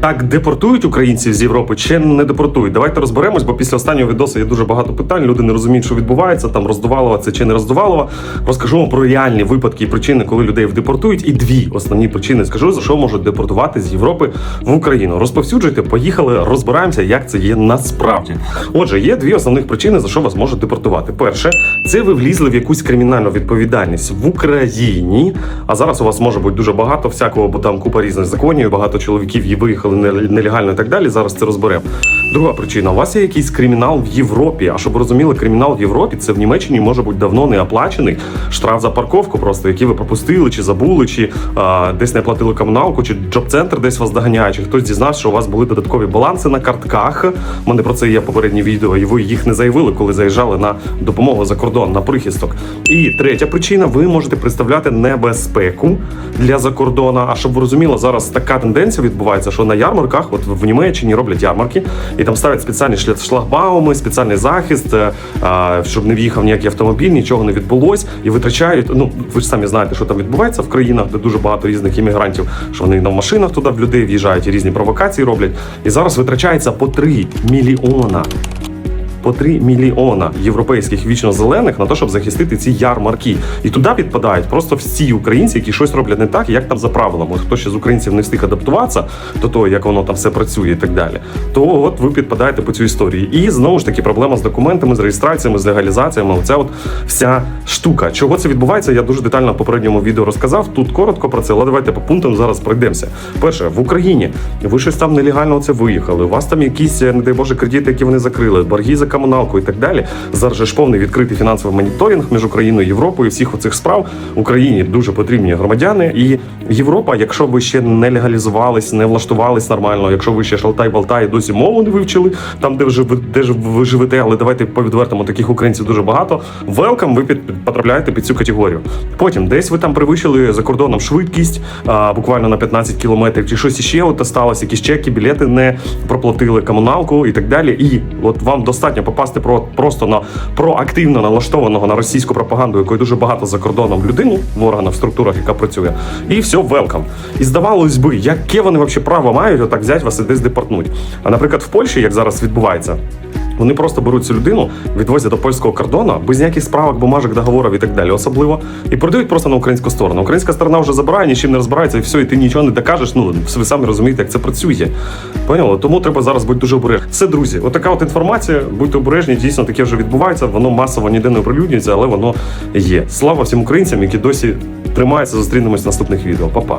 Так депортують українців з Європи чи не депортують? Давайте розберемось, бо після останнього відосу є дуже багато питань. Люди не розуміють, що відбувається, там роздувалова це чи не роздувалова. Розкажу вам про реальні випадки і причини, коли людей депортують. І дві основні причини скажу, за що можуть депортувати з Європи в Україну. Розповсюджуйте, поїхали, розбираємося, як це є насправді. Отже, є дві основних причини, за що вас можуть депортувати. Перше, це ви влізли в якусь кримінальну відповідальність в Україні. А зараз у вас може бути дуже багато всякого, бо там купа різних законів, багато чоловіків і виїхали нел- нелегально і так далі. Зараз це розберемо. Друга причина: у вас є якийсь кримінал в Європі. А щоб розуміли, кримінал в Європі це в Німеччині може бути давно не оплачений штраф за парковку, просто який ви пропустили, чи забули, чи а, десь не платили комуналку, чи джоб-центр десь вас доганяє, чи хтось дізнався, що у вас були додаткові баланси на картках. У мене про це є попереднє відео, і ви їх не заявили, коли заїжджали на допомогу за кордон, на прихисток. І третя причина: ви можете представляти небезпеку для закордона. А щоб ви розуміли, зараз така тенденція відбувається, що на ярмарках, от в Німеччині роблять ярмарки, і там ставлять спеціальні шлагбауми, спеціальний захист, е, щоб не в'їхав ніякий автомобіль, нічого не відбулось, і витрачають. Ну ви ж самі знаєте, що там відбувається в країнах, де дуже багато різних іммігрантів, що вони на машинах туди в людей в'їжджають і різні провокації роблять. І зараз витрачається по 3 мільйона по 3 мільйона європейських вічно-зелених на те, щоб захистити ці ярмарки. І туди підпадають просто всі українці, які щось роблять не так, як там за правилами. Хто ще з українців не встиг адаптуватися до того, як воно там все працює і так далі, то от ви підпадаєте по цю історії. І знову ж таки проблема з документами, з реєстраціями, з легалізаціями. Оця от вся штука. Чого це відбувається? Я дуже детально в попередньому відео розказав. Тут коротко про це, але давайте по пунктам зараз пройдемося. Перше, в Україні ви щось там нелегально це виїхали. У вас там якісь, не дай Боже, кредити, які вони закрили, борги за комуналку і так далі. Зараз же ж повний відкритий фінансовий моніторинг між Україною Європою. Всіх оцих справ Україні дуже потрібні громадяни. І Європа, якщо ви ще не легалізувались, не влаштувались нормально, якщо ви ще шалтай-балтай, досі мову не вивчили, там де жив- де ж ви живете, але давайте по відвертому таких українців дуже багато. Велкам, ви під, потрапляєте під цю категорію. Потім десь ви там перевищили за кордоном швидкість а, буквально на 15 кілометрів, чи щось іще от сталося, якісь чеки, білети не проплатили комуналку і так далі. І от вам достатньо попасти про просто на проактивно налаштованого на російську пропаганду, якої дуже багато за кордоном людину в органах, в структурах, яка працює, і все, велкам. І здавалось би, яке вони взагалі право мають отак взяти вас і десь депортнуть. А наприклад, в Польщі, як зараз відбувається. Вони просто беруть цю людину, відвозять до польського кордону без ніяких справок, бумажок, договорів і так далі, особливо, і продають просто на українську сторону. Українська сторона вже забирає, нічим не розбирається, і все, і ти нічого не докажеш. Ну ви самі розумієте, як це працює. Поняли? Тому треба зараз бути дуже обережним. Все, друзі, отака от інформація. Будьте обережні, дійсно таке вже відбувається. Воно масово ніде не оприлюднюється, але воно є. Слава всім українцям, які досі тримаються. Зустрінемось в наступних відео. Па-па.